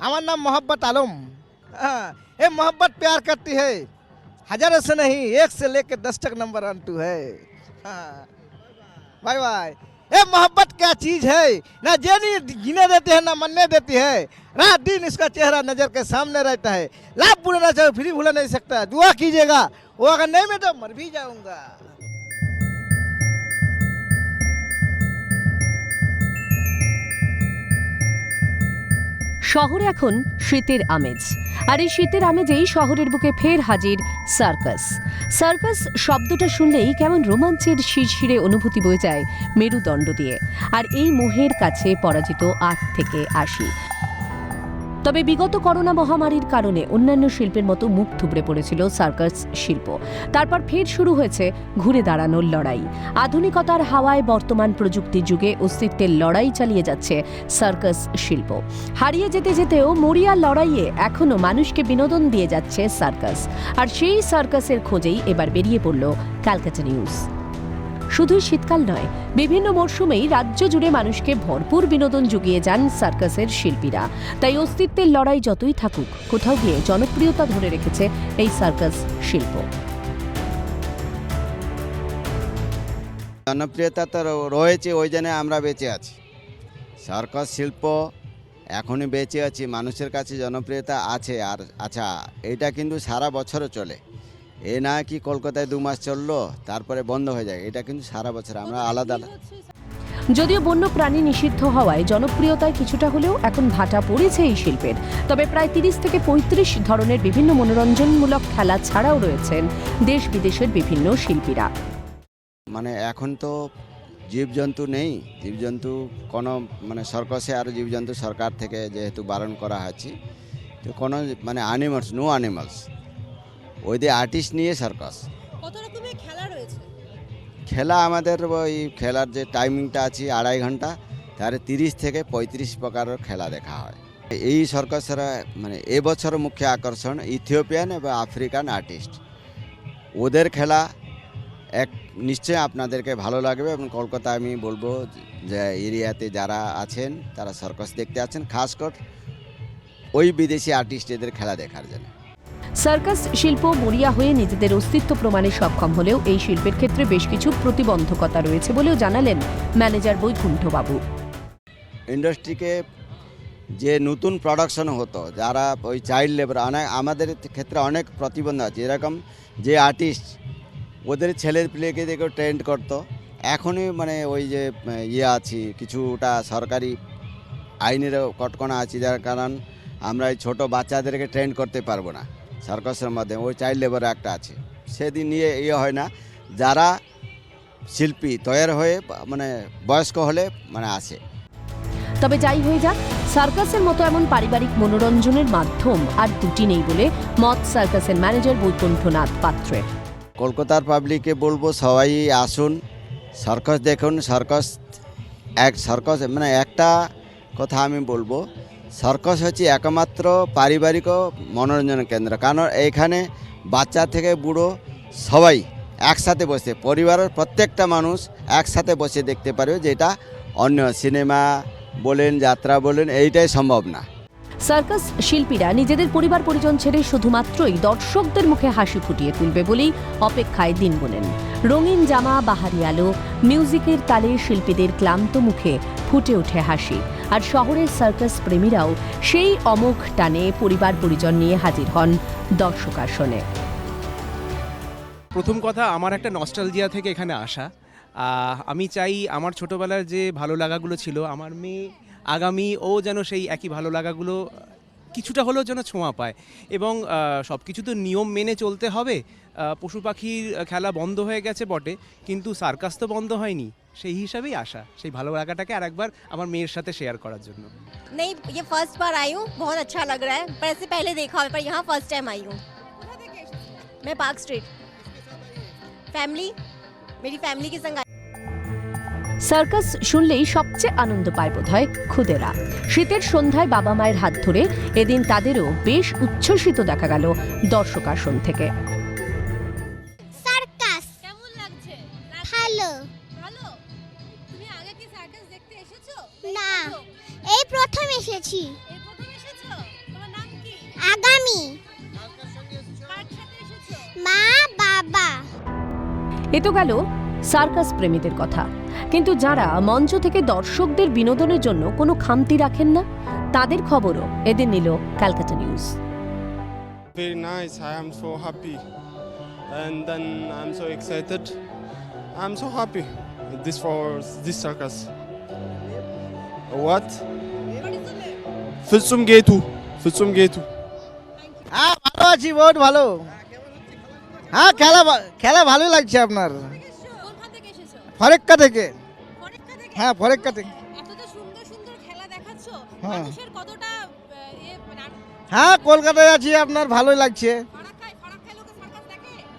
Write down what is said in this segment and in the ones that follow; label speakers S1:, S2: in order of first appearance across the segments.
S1: हमारा नाम मोहब्बत आलम ये मोहब्बत प्यार करती है हज़ारों से नहीं एक से लेकर दस तक नंबर वन टू है बाय बाय ये मोहब्बत क्या चीज़ है ना जेनी जीने देती है ना मरने देती है रात दिन इसका चेहरा नज़र के सामने रहता है लाभ भूलना चाहे फिर भूला नहीं सकता दुआ कीजिएगा। वो अगर नहीं मैं तो मर भी जाऊँगा।
S2: শহরে এখন শীতের আমেজ। আর এই শীতের আমেজেই শহরের বুকে ফের হাজির সার্কাস। সার্কাস শব্দটা শুনলেই কেমন রোমাঞ্চের শিরশিরে অনুভূতি বয়ে যায় মেরুদণ্ড দিয়ে। আর এই মোহের কাছে পরাজিত আট থেকে আশি। তবে বিগত করোনা মহামারীর কারণে অন্যান্য শিল্পের মতো মুখ থুবড়ে পড়েছিল সার্কাস শিল্প। তারপর ফের শুরু হয়েছে ঘুরে দাঁড়ানোর লড়াই। আধুনিকতার হাওয়ায় বর্তমান প্রযুক্তির যুগে অস্তিত্বের লড়াই চালিয়ে যাচ্ছে সার্কাস শিল্প। হারিয়ে যেতে যেতেও মরিয়ার লড়াইয়ে এখনও মানুষকে বিনোদন দিয়ে যাচ্ছে সার্কাস। আর সেই সার্কাসের খোঁজেই এবার বেরিয়ে পড়ল ক্যালকাটা নিউজ। শুধু শীতকাল নয়, বিভিন্ন মরশুমেই রাজ্য জুড়ে মানুষকে ভরপুর বিনোদন জুগিয়ে যান সার্কাসের শিল্পীরা। তাই অস্তিত্বের লড়াই যতই থাকুক, কোথাও গিয়ে জনপ্রিয়তা ধরে রেখেছে এই সার্কাস শিল্প।
S3: জনপ্রিয়তা তো রয়েছে, ওই জন্য আমরা বেঁচে আছি। সার্কাস শিল্প এখনই বেঁচে আছি, মানুষের কাছে জনপ্রিয়তা আছে, আর আচ্ছা এটা কিন্তু সারা বছরও চলে। এ না কি কলকাতায় দু মাস চলল তারপরে বন্ধ হয়ে যায়। এটা কিন্তু সারা বছর আমরা আলাদা আলাদা
S2: যদিও বন্য প্রাণী নিষিদ্ধ হওয়ায় জনপ্রিয়তায় কিছুটা হলেও এখন ভাটা পড়েছে এই শিল্পের। তবে প্রায় তিরিশ থেকে পঁয়ত্রিশ ধরনের বিভিন্ন মনোরঞ্জনমূলক খেলা ছাড়াও রয়েছেন দেশ বিদেশের বিভিন্ন শিল্পীরা।
S3: মানে এখন তো জীবজন্তু নেই। জীবজন্তু কোনো মানে সর্কসে আরও জীবজন্তু সরকার থেকে যেহেতু বারণ করা হয়েছে তো কোনো মানে অ্যানিমালস নো অ্যানিমালস ওই দিয়ে আর্টিস্ট নিয়ে সার্কাস
S4: কত রকমের খেলা রয়েছে?
S3: খেলা আমাদের ওই খেলার যে টাইমিংটা আছে আড়াই ঘণ্টা তার তিরিশ থেকে পঁয়ত্রিশ প্রকারের খেলা দেখা হয়। এই সর্কাসের মানে এবছর মুখ্য আকর্ষণ ইথিওপিয়ান এবং আফ্রিকান আর্টিস্ট ওদের খেলা এক নিশ্চয় আপনাদেরকে ভালো লাগবে এবং কলকাতা আমি বলব যে এরিয়াতে যারা আছেন তারা সার্কাস দেখতে আছেন খাস করে ওই বিদেশি আর্টিস্ট এদের খেলা দেখার জন্য।
S2: সার্কাস শিল্প মরিয়া হয়ে নিজেদের অস্তিত্ব প্রমাণে সক্ষম হলেও এই শিল্পের ক্ষেত্রে বেশ কিছু প্রতিবন্ধকতা রয়েছে বলেও জানালেন ম্যানেজার বৈকুণ্ঠবাবু।
S3: ইন্ডাস্ট্রিকে যে নতুন প্রোডাকশন হতো, যারা ওই চাইল্ড লেবার অনেক আমাদের ক্ষেত্রে অনেক প্রতিবন্ধ আছে। এরকম যে আর্টিস্ট ওদের ছেলের প্লেকে দেখে ট্রেন্ড করতো। এখনই মানে ওই যে ইয়ে আছে, কিছুটা সরকারি আইনেরও কটকণা আছে, যার কারণ আমরা এই ছোটো বাচ্চাদেরকে ট্রেন্ড করতে পারব না। সার্কাসের মাধ্যমে ওই চাইল্ড লেবার একটা আছে। সেদিন নিয়ে ইয়ে হয় না যারা শিল্পী তৈরি হয়ে মানে বয়স্ক হলে মানে আসে।
S2: তবে যাই হয়ে যাক সার্কাসের মতো এমন পারিবারিক মনোরঞ্জনের মাধ্যম আর দুটি নেই বলে মত সার্কাসের ম্যানেজার বৈকুণ্ঠনাথ পাত্রের
S3: কলকাতার পাবলিককে বলব সবাই আসুন সার্কাস দেখুন সার্কাস এক সার্কাস মানে একটা কথা আমি বলব সার্কাস হচ্ছে একমাত্র পারিবারিক মনোরঞ্জন কেন্দ্র। কারণ এইখানে বাচ্চা থেকে বুড়ো সবাই একসাথে বসে, পরিবারের প্রত্যেকটা মানুষ একসাথে বসে দেখতে পারবে যেটা অন্য সিনেমা বলেন, যাত্রা বলেন, এইটাই সম্ভব না।
S2: সার্কাস শিল্পীরা নিজেদের পরিবার পরিজন ছেড়ে শুধুমাত্রই দর্শকদের মুখে হাসি ফুটিয়ে তুলবে বলেই অপেক্ষায় দিন গুনেন রঙিন জামা, বাহারি আলো, মিউজিকের তালে শিল্পীদের ক্লান্ত মুখে ফুটে ওঠে হাসি। আর শহরের সার্কাস প্রেমীরাও সেই অমোঘ টানে পরিবার পরিজন নিয়ে হাজির হন দর্শক আসনে
S5: প্রথম কথা, আমার একটা নস্টালজিয়া থেকে এখানে আসা। আমি চাই আমার ছোটবেলার যে ভালো লাগাগুলো ছিল আমার মেয়ে আগামী ও যেন সেই একই ভালো লাগাগুলো আহ, কিছুটা হলেও যেন ছোঁয়া পায় এবং সব কিছু তো নিয়ম মেনে চলতে হবে আহ, পশু পাখির খেলা বন্ধ হয়ে গেছে বটে কিন্তু সার্কাস তো বন্ধ হয়নি সেই হিসাবেই আসা সেই ভালো লাগাটাকে আর একবার আমার মেয়ের সাথে শেয়ার করার জন্য
S4: नहीं ये फर्स्ट बार आई हूँ बहुत अच्छा लग रहा है पर ऐसे पहले देखा हुआ है, पर यहाँ फर्स्ट टाइम आई हूँ मैं पार्क स्ट्रीट फैमिली मेरी फैमिली के संग आई
S2: সার্কাস শুনলেই সবচেয়ে আনন্দ পায় বোধহয় খুদেরা শীতের সন্ধ্যায় বাবা মায়ের হাত ধরে এদিন তাদেরও বেশ উচ্ছ্বসিত দেখা গেল দর্শক আসন থেকে
S6: সার্কাস
S4: কেমন লাগছে
S6: ভালো
S4: ভালো তুমি আগে কি সার্কাস দেখতে এসেছো
S6: না এই প্রথম এসেছি
S4: এই প্রথম এসেছো
S6: আমি মা বাবা
S2: এ তো গেল সার্কাস প্রেমীদের কথা কিন্তু যারা মঞ্চ থেকে দর্শকদের বিনোদনের জন্য কোনো খামতি রাখেন না তাদের খবরও এদিন নিল Calcutta news
S7: Very nice. I am so happy. And then I'm so excited. I'm so happy. This for this circus. What? ፍጹም ጌቱ ፍጹም ጌቱ
S1: হ্যাঁ ভালো আছি বহুত ভালো হ্যাঁ খেলা খেলা ভালোই লাগছে আপনার। ফরেক্কা থেকে। হ্যাঁ ফরেক্কা থেকে। হ্যাঁ। হ্যাঁ কলকাতায় আছি আপনার ভালোই লাগছে।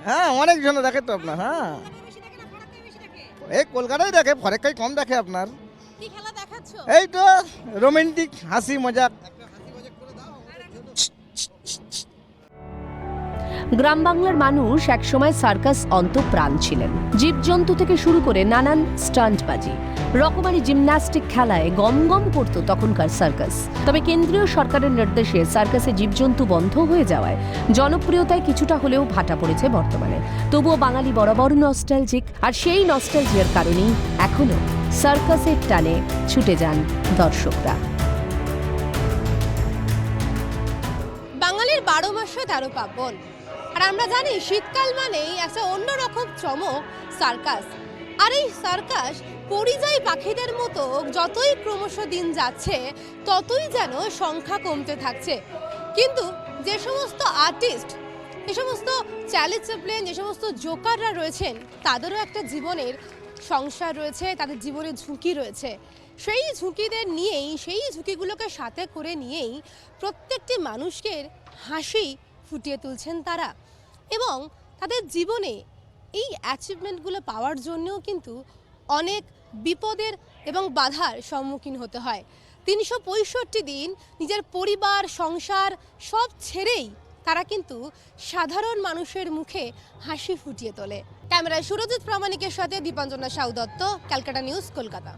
S1: হ্যাঁ অনেক জন দেখে তো আপনার হ্যাঁ। এই কলকাতায় দেখে ফরেক্কায় কম দেখে আপনার। এই তো রোমান্টিক হাসি মজাক
S2: গ্রাম বাংলার মানুষ একসময় সার্কাস অন্তপ্রাণ ছিলেন। জীবজন্তু থেকে শুরু করে নানান স্টান্টবাজি। রকমারি জিমন্যাস্টিক খেলায় গম গম করত তখনকার সার্কাস। তবে কেন্দ্রীয় সরকারের নির্দেশে সার্কাসে জীবজন্তু বন্ধ হয়ে যাওয়ায় জনপ্রিয়তায় কিছুটা হলেও ভাটা পড়েছে বর্তমানে। তবুও বাঙালি বরাবর নস্টালজিক আর সেই নস্টালজিয়ার কারণেই এখনও সার্কাসের টানে ছুটে যান দর্শকরা।
S8: বাঙালির বারো মাসে তেরো পার্বণ। আর আমরা জানি শীতকাল মানেই একটা অন্যরকম চমক সার্কাস আর এই সার্কাস পরিযায়ী পাখিদের মতো যতই ক্রমশ দিন যাচ্ছে, ততই যেন সংখ্যা কমতে থাকছে। কিন্তু যে সমস্ত আর্টিস্ট যে সমস্ত চ্যালি চ্যাপলিন যে সমস্ত জোকাররা রয়েছেন, তাদেরও একটা জীবনের সংসার রয়েছে, তাদের জীবনের ঝুঁকি রয়েছে। সেই ঝুঁকিদের নিয়েই, সেই ঝুঁকিগুলোকে সাথে করে নিয়েই প্রত্যেকটি মানুষকে হাসি ফুটিয়ে তুলছেন তারা। এবং তাদের জীবনে এই অ্যাচিভমেন্টগুলো পাওয়ার জন্যও কিন্তু অনেক বিপদের এবং বাধার সম্মুখীন হতে হয়। তিনশো পঁয়ষট্টি দিন নিজের পরিবার, সংসার সব ছেড়েই তারা কিন্তু সাধারণ মানুষের মুখে হাসি ফুটিয়ে তোলে। ক্যামেরায় সুরজিৎ প্রামাণিকের সাথে দীপাঞ্জনা সাউ দত্ত, ক্যালকাটা নিউজ, কলকাতা।